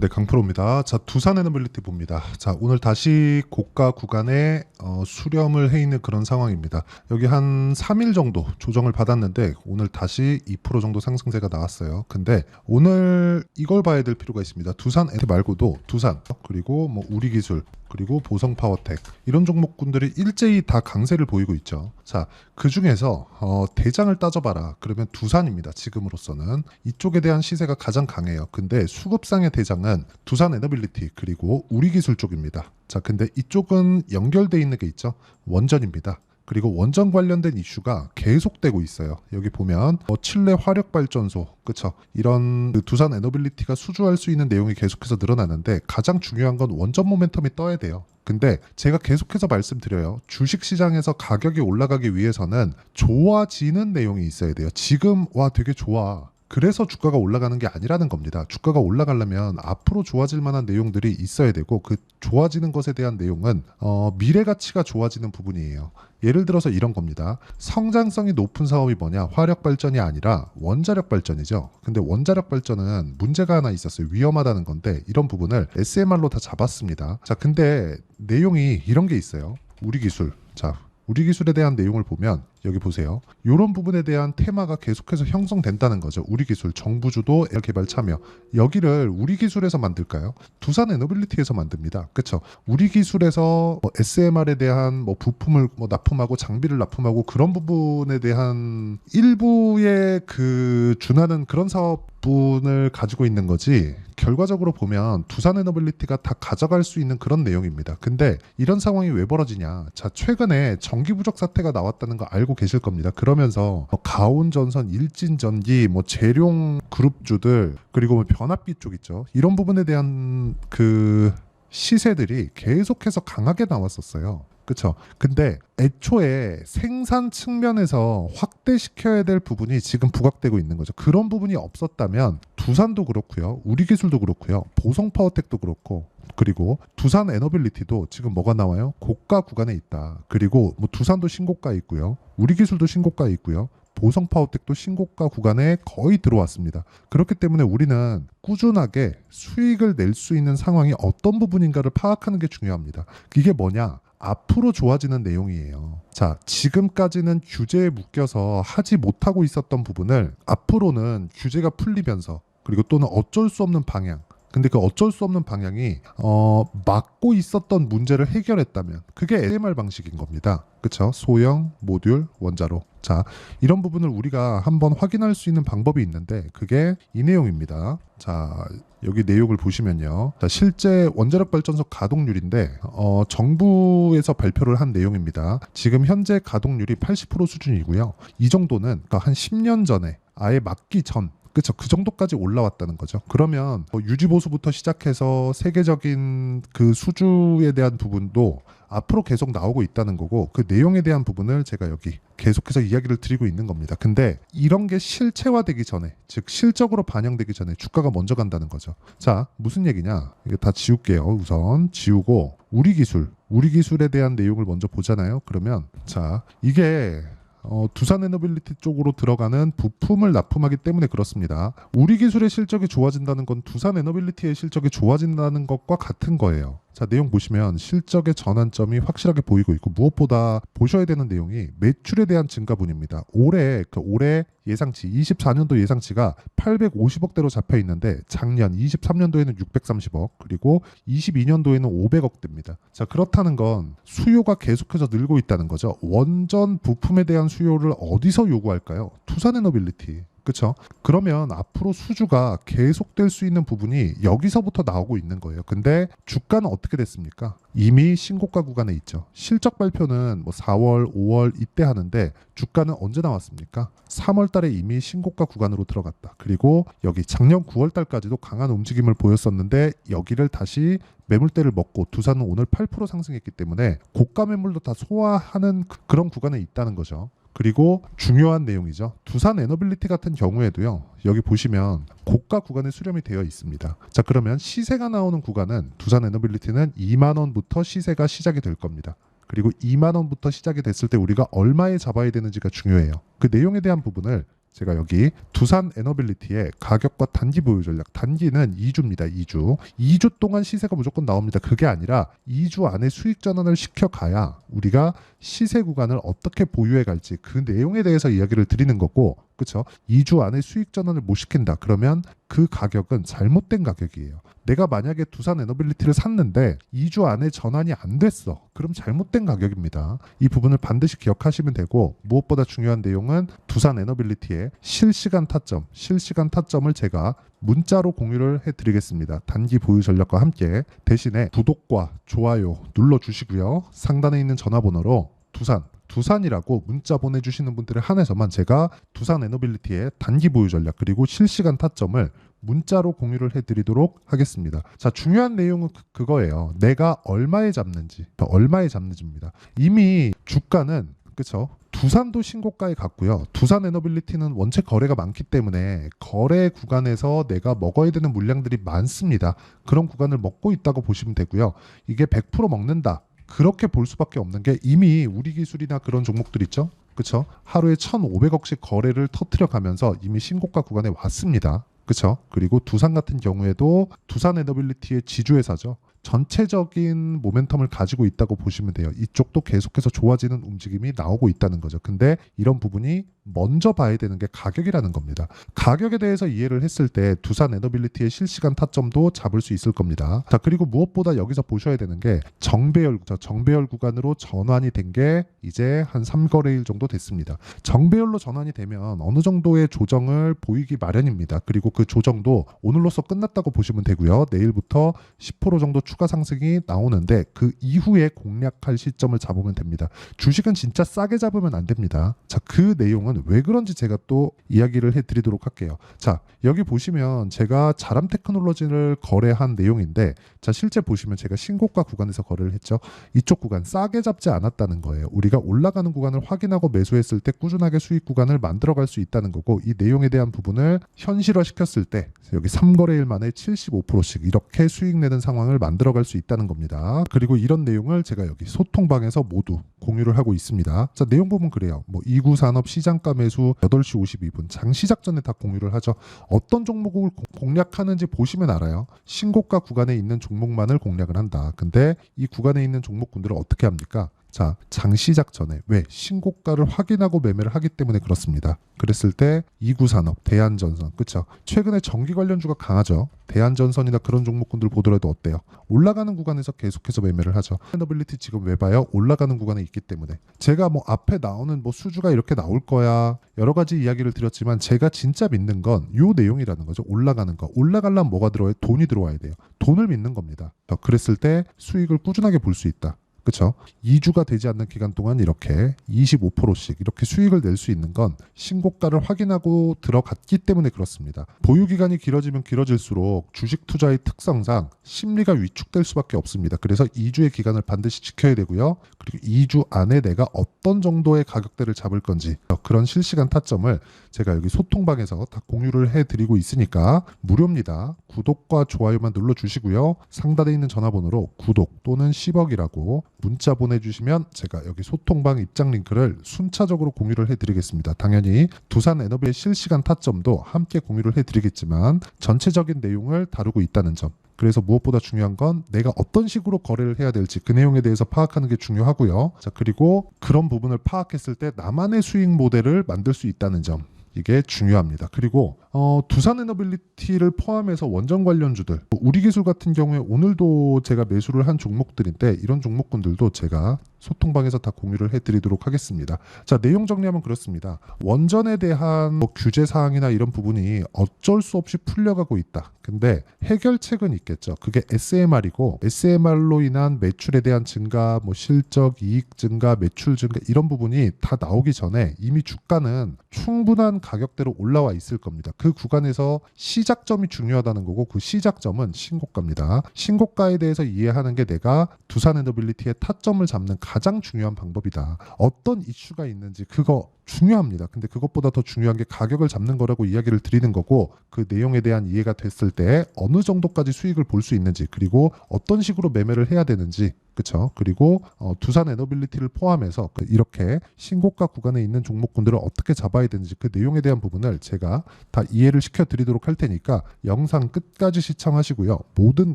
네, 강프로입니다. 자, 두산 에너빌리티 봅니다. 자, 오늘 다시 고가 구간에 어, 수렴을 해 있는 그런 상황입니다. 여기 한 3일 정도 조정을 받았는데 오늘 다시 2% 정도 상승세가 나왔어요. 근데 오늘 이걸 봐야 될 필요가 있습니다. 두산 에너빌리티 말고도 두산 그리고 뭐 우리 기술 그리고 보성 파워텍 이런 종목군들이 일제히 다 강세를 보이고 있죠. 자, 그 중에서 어, 대장을 따져봐라. 그러면 두산입니다. 지금으로서는 이쪽에 대한 시세가 가장 강해요. 근데 수급상의 대장은 두산 에너빌리티 그리고 우리기술 쪽입니다. 자, 근데 이쪽은 연결돼 있는 게 있죠. 원전입니다. 그리고 원전 관련된 이슈가 계속되고 있어요. 여기 보면 어, 칠레 화력 발전소, 그쵸? 이런 그 두산 에너빌리티가 수주할 수 있는 내용이 계속해서 늘어나는데 가장 중요한 건 원전 모멘텀이 떠야 돼요. 근데 제가 계속해서 말씀드려요. 주식 시장에서 가격이 올라가기 위해서는 좋아지는 내용이 있어야 돼요. 지금 와 되게 좋아. 그래서 주가가 올라가는 게 아니라는 겁니다. 주가가 올라가려면 앞으로 좋아질 만한 내용들이 있어야 되고 그 좋아지는 것에 대한 내용은 어, 미래 가치가 좋아지는 부분이에요. 예를 들어서 이런 겁니다. 성장성이 높은 사업이 뭐냐? 화력 발전이 아니라 원자력 발전이죠. 근데 원자력 발전은 문제가 하나 있었어요. 위험하다는 건데 이런 부분을 SMR로 다 잡았습니다. 자, 근데 내용이 이런 게 있어요. 우리 기술. 자, 우리 기술에 대한 내용을 보면 여기 보세요. 이런 부분에 대한 테마가 계속해서 형성된다는 거죠. 우리 기술, 정부 주도 개발 참여. 여기를 우리 기술에서 만들까요? 두산 에너빌리티에서 만듭니다. 그렇죠? 우리 기술에서 뭐 SMR에 대한 뭐 부품을 뭐 납품하고 장비를 납품하고 그런 부분에 대한 일부의 그 준하는 그런 사업 분을 가지고 있는 거지. 결과적으로 보면 두산 에너빌리티가 다 가져갈 수 있는 그런 내용입니다. 근데 이런 상황이 왜 벌어지냐? 자, 최근에 전기 부족 사태가 나왔다는 거 알고 계실 겁니다. 그러면서 뭐 가온전선, 일진전기, 뭐 재룡 그룹주들 그리고 뭐 변압기 쪽 있죠. 이런 부분에 대한 그 시세들이 계속해서 강하게 나왔었어요. 그렇죠. 근데 애초에 생산 측면에서 확대시켜야 될 부분이 지금 부각되고 있는 거죠. 그런 부분이 없었다면 두산도 그렇고요. 우리 기술도 그렇고요. 보성 파워텍도 그렇고 그리고 두산 에너빌리티도 지금 뭐가 나와요? 고가 구간에 있다. 그리고 뭐 두산도 신고가 있고요. 우리 기술도 신고가 있고요. 보성 파워텍도 신고가 구간에 거의 들어왔습니다. 그렇기 때문에 우리는 꾸준하게 수익을 낼 수 있는 상황이 어떤 부분인가를 파악하는 게 중요합니다. 이게 뭐냐? 앞으로 좋아지는 내용이에요. 자, 지금까지는 규제에 묶여서 하지 못하고 있었던 부분을 앞으로는 규제가 풀리면서 그리고 또는 어쩔 수 없는 방향 근데 그 어쩔 수 없는 방향이 어 막고 있었던 문제를 해결했다면 그게 LMR 방식인 겁니다. 그렇죠? 소형, 모듈, 원자로. 자, 이런 부분을 우리가 한번 확인할 수 있는 방법이 있는데 그게 이 내용입니다. 자, 여기 내용을 보시면요. 자, 실제 원자력 발전소 가동률인데 어, 정부에서 발표를 한 내용입니다. 지금 현재 가동률이 80% 수준이고요. 이 정도는 그러니까 한 10년 전에 아예 막기 전 그렇죠. 그 정도까지 올라왔다는 거죠. 그러면 뭐 유지 보수부터 시작해서 세계적인 그 수주에 대한 부분도 앞으로 계속 나오고 있다는 거고 그 내용에 대한 부분을 제가 여기 계속해서 이야기를 드리고 있는 겁니다. 근데 이런 게 실체화되기 전에 즉 실적으로 반영되기 전에 주가가 먼저 간다는 거죠. 자 무슨 얘기냐? 이게 다 지울게요. 우선 지우고 우리 기술 우리 기술에 대한 내용을 먼저 보잖아요. 그러면 자 이게 어, 두산 에너빌리티 쪽으로 들어가는 부품을 납품하기 때문에 그렇습니다. 우리 기술의 실적이 좋아진다는 건 두산 에너빌리티의 실적이 좋아진다는 것과 같은 거예요. 자, 내용 보시면 실적의 전환점이 확실하게 보이고 있고 무엇보다 보셔야 되는 내용이 매출에 대한 증가분입니다. 올해 그 올해 예상치 24년도 예상치가 850억대로 잡혀 있는데 작년 23년도에는 630억 그리고 22년도에는 500억대입니다. 자, 그렇다는 건 수요가 계속해서 늘고 있다는 거죠. 원전 부품에 대한 수요를 어디서 요구할까요? 투산에너빌리티. 그렇죠? 그러면 앞으로 수주가 계속될 수 있는 부분이 여기서부터 나오고 있는 거예요. 근데 주가는 어떻게 됐습니까? 이미 신고가 구간에 있죠. 실적 발표는 뭐 4월, 5월 이때 하는데 주가는 언제 나왔습니까? 3월 달에 이미 신고가 구간으로 들어갔다. 그리고 여기 작년 9월 달까지도 강한 움직임을 보였었는데 여기를 다시 매물대를 먹고 두산은 오늘 8% 상승했기 때문에 고가 매물도 다 소화하는 그- 그런 구간에 있다는 거죠. 그리고 중요한 내용이죠. 두산 에너빌리티 같은 경우에도요. 여기 보시면 고가 구간에 수렴이 되어 있습니다. 자, 그러면 시세가 나오는 구간은 두산 에너빌리티는 2만 원부터 시세가 시작이 될 겁니다. 그리고 2만 원부터 시작이 됐을 때 우리가 얼마에 잡아야 되는지가 중요해요. 그 내용에 대한 부분을 제가 여기 두산 에너빌리티의 가격과 단기 보유 전략 단기는 2주입니다. 2주. 2주 동안 시세가 무조건 나옵니다. 그게 아니라 2주 안에 수익 전환을 시켜 가야 우리가 시세 구간을 어떻게 보유해 갈지 그 내용에 대해서 이야기를 드리는 거고 그렇죠? 2주 안에 수익 전환을 못 시킨다. 그러면 그 가격은 잘못된 가격이에요. 내가 만약에 두산 에너빌리티를 샀는데 2주 안에 전환이 안 됐어. 그럼 잘못된 가격입니다. 이 부분을 반드시 기억하시면 되고 무엇보다 중요한 내용은 두산 에너빌리티의 실시간 타점, 실시간 타점을 제가 문자로 공유를 해드리겠습니다. 단기 보유 전략과 함께 대신에 구독과 좋아요 눌러주시고요. 상단에 있는 전화번호로 두산 두산이라고 문자 보내주시는 분들에 한해서만 제가 두산 에너빌리티의 단기 보유 전략 그리고 실시간 타점을 문자로 공유를 해드리도록 하겠습니다. 자 중요한 내용은 그- 그거예요. 내가 얼마에 잡는지 얼마에 잡는지입니다. 이미 주가는 그렇죠. 두산도 신고가에 갔고요. 두산 에너빌리티는 원체 거래가 많기 때문에 거래 구간에서 내가 먹어야 되는 물량들이 많습니다. 그런 구간을 먹고 있다고 보시면 되고요. 이게 100% 먹는다. 그렇게 볼 수밖에 없는 게 이미 우리 기술이나 그런 종목들 있죠. 그렇죠? 하루에 1,500억씩 거래를 터트려 가면서 이미 신고가 구간에 왔습니다. 그렇죠? 그리고 두산 같은 경우에도 두산 에너빌리티의 지주회사죠. 전체적인 모멘텀을 가지고 있다고 보시면 돼요. 이쪽도 계속해서 좋아지는 움직임이 나오고 있다는 거죠. 근데 이런 부분이 먼저 봐야 되는 게 가격이라는 겁니다. 가격에 대해서 이해를 했을 때 두산 에너빌리티의 실시간 타점도 잡을 수 있을 겁니다. 자, 그리고 무엇보다 여기서 보셔야 되는 게 정배열, 저 정배열 구간으로 전환이 된 게 이제 한 3거래일 정도 됐습니다. 정배열로 전환이 되면 어느 정도의 조정을 보이기 마련입니다. 그리고 그 조정도 오늘로써 끝났다고 보시면 되고요. 내일부터 10% 정도 추가 상승이 나오는데 그 이후에 공략할 시점을 잡으면 됩니다. 주식은 진짜 싸게 잡으면 안 됩니다. 자, 그 내용은 왜 그런지 제가 또 이야기를 해 드리도록 할게요. 자, 여기 보시면 제가 자람 테크놀로지를 거래한 내용인데 자, 실제 보시면 제가 신고가 구간에서 거래를 했죠. 이쪽 구간 싸게 잡지 않았다는 거예요. 우리가 올라가는 구간을 확인하고 매수했을 때 꾸준하게 수익 구간을 만들어 갈 수 있다는 거고 이 내용에 대한 부분을 현실화 시켰을 때 여기 3거래일 만에 75%씩 이렇게 수익 내는 상황을 만들어 갈 수 있다는 겁니다. 그리고 이런 내용을 제가 여기 소통방에서 모두 공유를 하고 있습니다. 자, 내용 보면 그래요. 뭐 2구 산업 시장 가 매수 8시 52분 장 시작 전에 다 공유를 하죠. 어떤 종목을 고- 공략하는지 보시면 알아요. 신고가 구간에 있는 종목만을 공략을 한다. 근데 이 구간에 있는 종목군들을 어떻게 합니까? 자, 장 시작 전에 왜 신고가를 확인하고 매매를 하기 때문에 그렇습니다. 그랬을 때 이구 산업, 대한전선, 그렇죠? 최근에 전기 관련주가 강하죠. 대한전선이나 그런 종목군들 보더라도 어때요? 올라가는 구간에서 계속해서 매매를 하죠. 에너빌리티 지금 왜 봐요? 올라가는 구간에 있기 때문에 제가 뭐 앞에 나오는 뭐 수주가 이렇게 나올 거야 여러 가지 이야기를 드렸지만 제가 진짜 믿는 건 요 내용이라는 거죠. 올라가는 거. 올라가려면 뭐가 들어와요? 돈이 들어와야 돼요. 돈을 믿는 겁니다. 자, 그랬을 때 수익을 꾸준하게 볼 수 있다. 그렇죠? 2주가 되지 않는 기간 동안 이렇게 25%씩 이렇게 수익을 낼 수 있는 건 신고가를 확인하고 들어갔기 때문에 그렇습니다. 보유 기간이 길어지면 길어질수록 주식 투자의 특성상 심리가 위축될 수밖에 없습니다. 그래서 2주의 기간을 반드시 지켜야 되고요. 그리고 2주 안에 내가 어떤 정도의 가격대를 잡을 건지 그런 실시간 타점을 제가 여기 소통방에서 다 공유를 해드리고 있으니까 무료입니다. 구독과 좋아요만 눌러주시고요. 상단에 있는 전화번호로 구독 또는 10억이라고 문자 보내주시면 제가 여기 소통방 입장 링크를 순차적으로 공유를 해드리겠습니다. 당연히 두산 에너비의 실시간 타점도 함께 공유를 해드리겠지만 전체적인 내용을 다루고 있다는 점. 그래서 무엇보다 중요한 건 내가 어떤 식으로 거래를 해야 될지 그 내용에 대해서 파악하는 게 중요하고요. 자, 그리고 그런 부분을 파악했을 때 나만의 수익 모델을 만들 수 있다는 점. 이게 중요합니다. 그리고 어, 두산 에너빌리티를 포함해서 원전 관련주들, 뭐 우리 기술 같은 경우에 오늘도 제가 매수를 한 종목들인데 이런 종목군들도 제가 소통방에서 다 공유를 해드리도록 하겠습니다. 자 내용 정리하면 그렇습니다. 원전에 대한 뭐 규제 사항이나 이런 부분이 어쩔 수 없이 풀려가고 있다. 근데 해결책은 있겠죠. 그게 SMR이고 SMR로 인한 매출에 대한 증가, 뭐 실적, 이익 증가, 매출 증가 이런 부분이 다 나오기 전에 이미 주가는 충분한 가격대로 올라와 있을 겁니다. 그 구간에서 시작점이 중요하다는 거고 그 시작점은 신고가입니다. 신고가에 대해서 이해하는 게 내가 두산 에너빌리티의 타점을 잡는 가장 중요한 방법이다. 어떤 이슈가 있는지 그거 중요합니다. 근데 그것보다 더 중요한 게 가격을 잡는 거라고 이야기를 드리는 거고 그 내용에 대한 이해가 됐을 때 어느 정도까지 수익을 볼 수 있는지 그리고 어떤 식으로 매매를 해야 되는지 그렇죠. 그리고 어, 두산 에너빌리티를 포함해서 그 이렇게 신고가 구간에 있는 종목군들을 어떻게 잡아야 되는지 그 내용에 대한 부분을 제가 다 이해를 시켜 드리도록 할 테니까 영상 끝까지 시청하시고요. 모든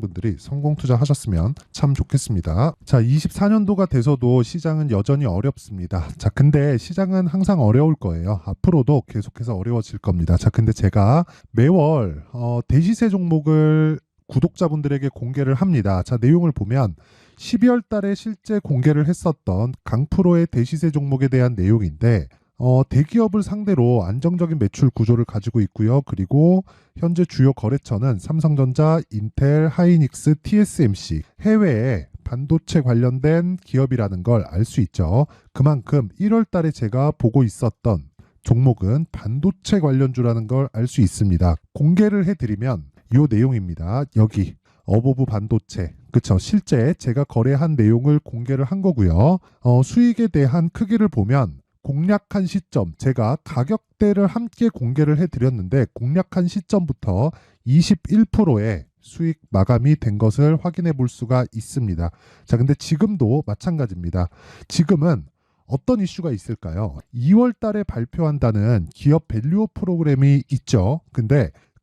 분들이 성공 투자하셨으면 참 좋겠습니다. 자, 24년도가 돼서도 시장은 여전히 어렵습니다. 자, 근데 시장은 항상 어려울 거예요. 앞으로도 계속해서 어려워질 겁니다. 자, 근데 제가 매월 어, 대시세 종목을 구독자분들에게 공개를 합니다. 자, 내용을 보면 12월 달에 실제 공개를 했었던 강프로의 대시세 종목에 대한 내용인데 어, 대기업을 상대로 안정적인 매출 구조를 가지고 있고요. 그리고 현재 주요 거래처는 삼성전자, 인텔, 하이닉스, TSMC 해외에 반도체 관련된 기업이라는 걸 알 수 있죠. 그만큼 1월 달에 제가 보고 있었던 종목은 반도체 관련주라는 걸 알 수 있습니다. 공개를 해드리면 이 내용입니다. 여기 어보브 반도체 그쵸 실제 제가 거래한 내용을 공개를 한 거고요. 어, 수익에 대한 크기를 보면 공략한 시점 제가 가격대를 함께 공개를 해드렸는데 공략한 시점부터 21%의 수익 마감이 된 것을 확인해 볼 수가 있습니다. 자, 근데 지금도 마찬가지입니다. 지금은 어떤 이슈가 있을까요? 2월 달에 발표한다는 기업 밸류업 프로그램이 있죠. 근데